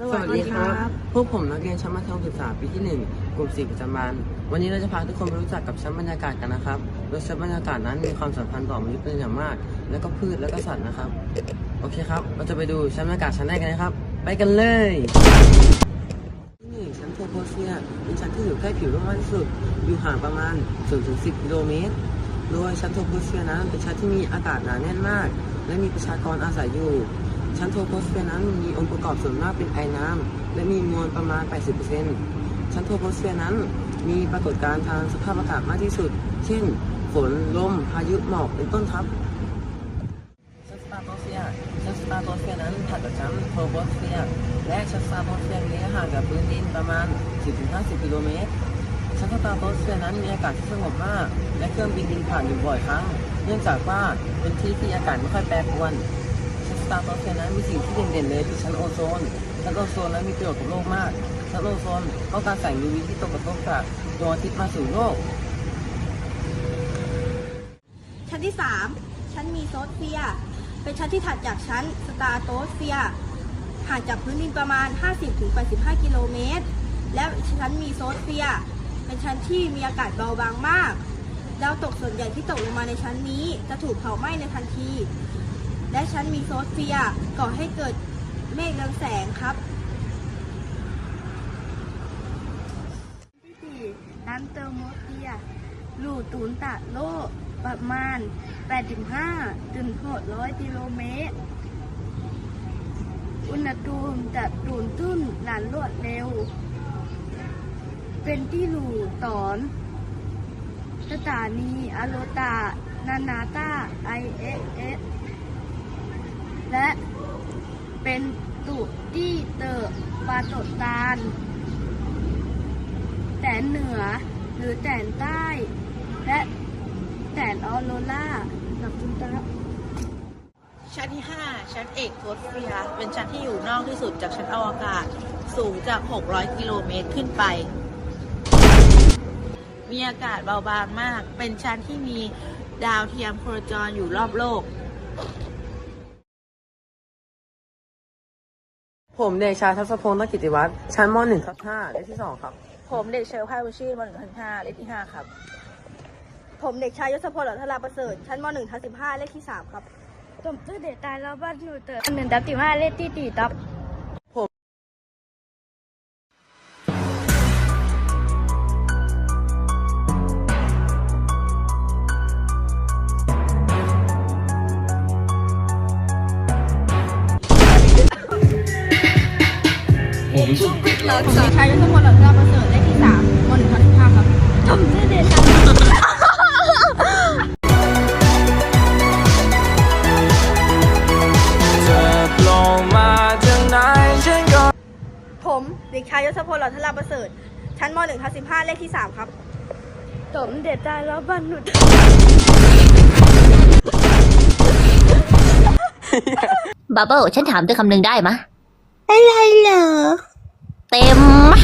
สวัสดีครับ พวกผมนักเรียนชั้นมัธยมศึกษาปีที่ 1 กลุ่ม4ประจำวันวันนี้เราจะพาทุกคนไปรู้จักกับชั้นบรรยากาศกันนะครับ โดยชั้นบรรยากาศนั้นมีความสำคัญต่อมนุษย์เป็นอย่างมาก และก็พืชและก็สัตว์นะครับ โอเคครับ เราจะไปดูชั้นบรรยากาศชั้นแรกกันนะครับ ไปกันเลยที่หนึ่งชั้นโทโพสเฟียร์เป็นชั้นที่อยู่ใกล้ผิวโลกมากที่สุด อยู่ห่างประมาณ0-10กิโลเมตร โดยชั้นโทโพสเฟียร์นั้นเป็นชั้นที่มีอากาศหนาแน่นมาก และมีประชากรอาศัยอยู่ ชั้นโทโพสเฟียร์นั้นมีองค์ประกอบส่วนมากเป็นไอน้ำและมีมวลประมาณ 80%ชั้นโทโพสเฟียร์นั้น มีปรากฏการณ์ทางสภาพอากาศมากที่สุด เช่น ฝน ลม พายุ หมอก เป็นต้นครับชั้นสตาร์โตเฟียร์ชั้นสตาร์โตเฟียร์นั้นถัดจากชั้นโทโพสเฟียร์และชั้นสตาร์โตเฟียร์มีระยะห่างจากพื้นดินประมาณ 10-50 กิโลเมตรชั้นสตาร์โตสเฟียร์นั้นมีอากาศที่สงบมาก และเครื่องบินบินผ่านอยู่บ่อยครั้ง เนื่องจากว่าเป็นที่ที่อากาศไม่ค่อยแปรปรวน ตาร์โตสเฟียนั้นมีสิ่งที่เด่นๆเลยคือชั้นโอโซนชั้นโอโซนนั้นมีประโยชน์กับโลกมากชั้นโอโซนป้องกันแสง UV ที่ตกกระทบจากดวงอาทิตย์มาสู่โลก ชั้นที่ 3 ชั้นมีโซสเฟีย เป็นชั้นที่ถัดจากชั้นสตาร์โตสเฟียห่างจากพื้นดินประมาณ 50-85 กิโลเมตร และชั้นมีโซสเฟีย เป็นชั้นที่มีอากาศเบาบางมากดาวตกส่วนใหญ่ที่ตกลงมาในชั้นนี้ จะถูกเผาไหม้ในทันที และชั้นมีโซเฟียก่อให้เกิดเมฆเรืองแสงครับที่สี่น้ำเตอร์โมเตียรูตูนตะโลประมาณ 85ถึง600กิโลเมตร อุณหภูมิจะตูนขึ้นหลานรวดเร็ว เป็นที่รูตอนสถานีอโลตา นานาตาไอเอส และเป็นตุที่เตอร์ปาโตตานแสนเหนือหรือแสนใต้ และแสนออโรราขอบคุณครับชั้นที่ 5 ชั้นเอกโคสเฟียเป็นชั้นที่อยู่นอกที่สุดจากชั้นอวกาศ สูงจาก 600 กิโลเมตรขึ้นไป มีอากาศเบาบางมาก เป็นชั้นที่มีดาวเทียมโคจรอยู่รอบโลก ผมเด็กชายทัศพงศ์นักกิติวัฒน์ชั้นม .1 ทับ5เลขที่ 2 ครับ ผมเด็กเชลพายบุชีนวันหนึ่งพันห้าเลขที่ 5 ครับ ผมเด็กชายยศพลเหล่าทลาประเสริฐชั้นม .1 ทับ15เลขที่ 3 ครับผมชื่อเด็กตายแล้วบ้านอยู่เตอร์หนึ่งตับติมาเลขที่ตีตับ เด็กชายยศพลเหล่าทลาประเสริฐเลขที่3ม .1 ทับ15ครับผมชื่อเด็กตาโผล่มาจากไหนฉันก็ผมเด็กชายยศพลเหล่าทลาประเสริฐ ชั้นม .1 ทับ15 เลขที่ 3 ครับผมเด็กตายแล้วบ้านอยู่บับเบิ้ลฉันถามด้วยคำหนึ่งได้มะอะไรเหรอ 妹。